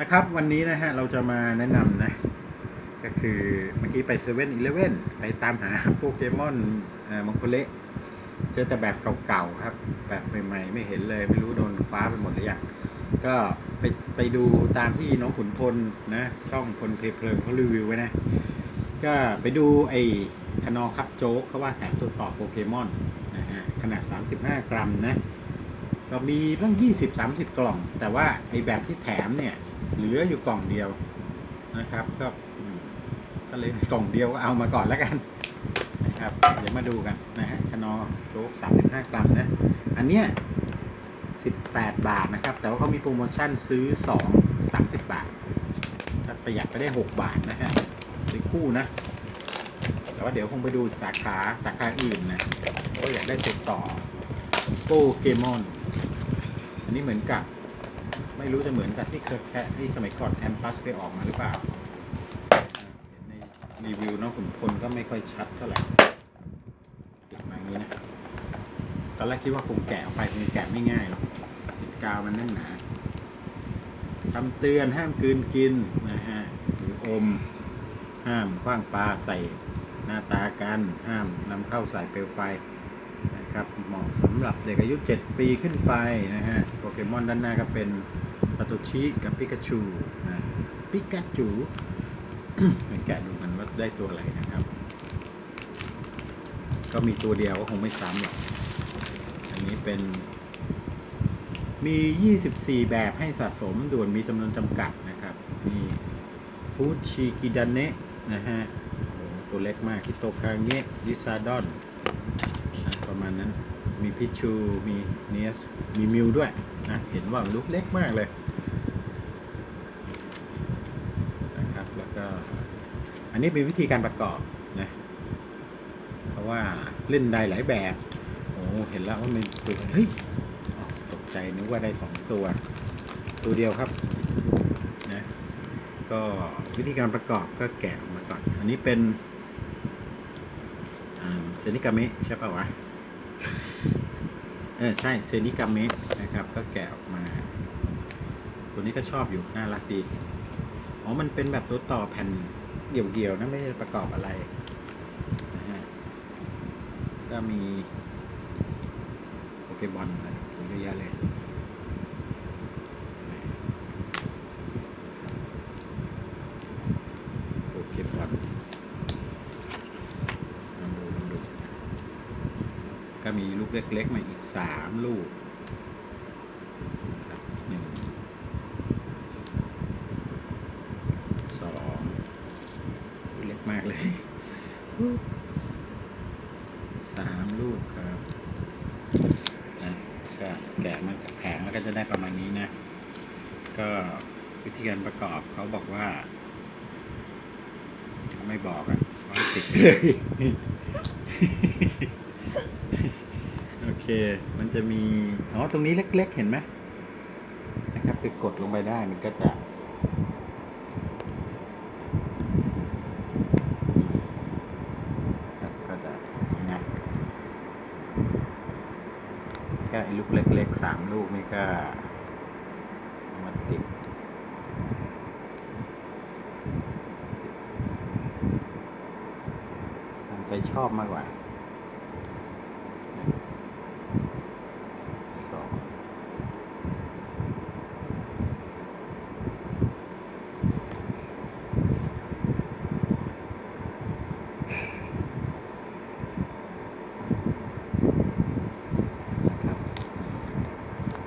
นะครับวันนี้นะฮะเราจะมาแนะนำนะ ก็คือเมื่อกี้ไปเซเว่นอีเลฟเว่นไปตามหาโปเกมอนมังโคเละเจอแต่แบบเก่าๆครับ แบบใหม่ๆไม่เห็นเลย ไม่รู้โดนคว้าไปหมดหรือยังก็ไปไปดูตามที่น้องขุนพลนะ ช่องคนเพลเพลิงเขารีวิวไว้นะ ก็ไปดูไอ้คนอคับโจ๊กเขาว่าแถมตัวต่อโปเกมอนนะฮะขนาด 35 กรัมนะ ก็มีตั้ง20-30 กล่อง แต่ว่าไอ้แบบที่แถมเนี่ย เหลืออยู่กล่องเดียวนะครับ ก็ก็เลยกล่องเดียวก็เอามาก่อนแล้วกันนะครับ เดี๋ยวมาดูกันนะฮะคานอโจ๊ก35 กรัมนะ อันเนี้ย18 บาทนะครับ แต่ว่าเขามีโปรโมชั่นซื้อ 2 30 บาทก็ประหยัดไปได้ 6 บาทนะฮะซื้อคู่นะ แต่ว่าเดี๋ยวคงไปดูสาขาสาขาอื่นนะเพราะอยากได้ติดต่อ โปเกมอน อันนี้เหมือนกับ ไม่รู้จะเหมือนกับที่เคยแค่ที่สมัยก่อนแคมปัสเคยออกมาหรือเปล่าเห็นในรีวิวเน้องขุนพลก็ไม่ค่อยชัดเท่าไหร่ติดมาอย่างนี้นะตอนแรกคิดว่าคงแกะออกไปคงแกะไม่ง่ายหรอกติกาวมันแน่นหนาคำเตือนห้ามกืนกินนะฮะหรืออม ห้ามคว้างปลาใส่หน้าตากัน ห้ามนำเข้าใส่เปลวไฟ นะครับเหมาะสำหรับเด็กอายุ 7 ปีขึ้นไปนะฮะโปเกมอนด้านหน้าก็เป็นปาตุชิกับปิกาชูนะปิกาจูไปแกะดูกันว่าได้ตัวอะไรนะครับ ก็มีตัวเดียวก็คงไม่ซ้ำหรอกอันนี้เป็น มี 24 แบบให้สะสมด่วนมีจำนวนจำกัดนะครับมีฟูชิกิดันเนะนะฮะตัวเล็กมากคิโตคาเงะลิซาดอน ประมาณนั้น มีพิชู มีเนียส มีมิวด้วยนะ เห็นว่าลูกเล็กมากเลยนะครับ แล้วก็ อันนี้เป็นวิธีการประกอบนะ เพราะว่าเล่นได้หลายแบบ โอ้เห็นแล้วว่ามันตัวเฮ้ยตกใจนึกว่าได้สองตัว ตัวเดียวครับนะก็วิธีการประกอบก็แกะออกมาก่อน อันนี้เป็นเซนิกาเมะใช่ป่าวะ เออใช่เซนิกาเมะนะครับ ก็แกะออกมา ตัวนี้ก็ชอบอยู่ น่ารักดี อ๋อ มันเป็นแบบตัวต่อแผ่นเดี่ยวๆนะไม่ได้ประกอบอะไรนะฮะก็มีโปเกมอนอะไรเยอะแยะเลย โปเกมอนลองดูลองดู ก็มีลูกเล็ก ๆ มาอีกสามลูกหนึ่งสองเล็กมากเลยสามลูกครับนะก็แกะมันจากแผงแล้วก็จะได้ประมาณนี้นะ ก็วิธีการประกอบเขาบอกว่าเขาไม่บอกอะว่าติดเลย เค มันจะมี อ๋อ ตรงนี้เล็ก ๆ เห็นไหมนะครับคือกดลงไปได้มันก็จะก็จะนะก็ไอ้ลูกเล็กๆสามลูกนี่ก็มาติดใจชอบมากกว่าสองนะครับ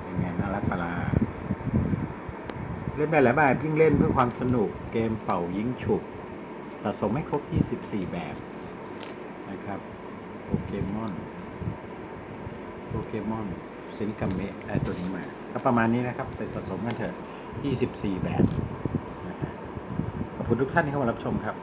เป็นไงน่ารักปะลา เล่นได้หลายแบบยิ่งเล่นเพื่อความสนุกเกมเป่ายิงฉุบสะสมให้ครบ 24 แบบนะครับโปเกมอนโปเกมอนซินิกาเมะได้ตัวนี้มา ก็ประมาณนี้นะครับไปสะสมกันเถอะ 24 แบบนะขอบคุณทุกท่านที่เข้ามารับชมครับ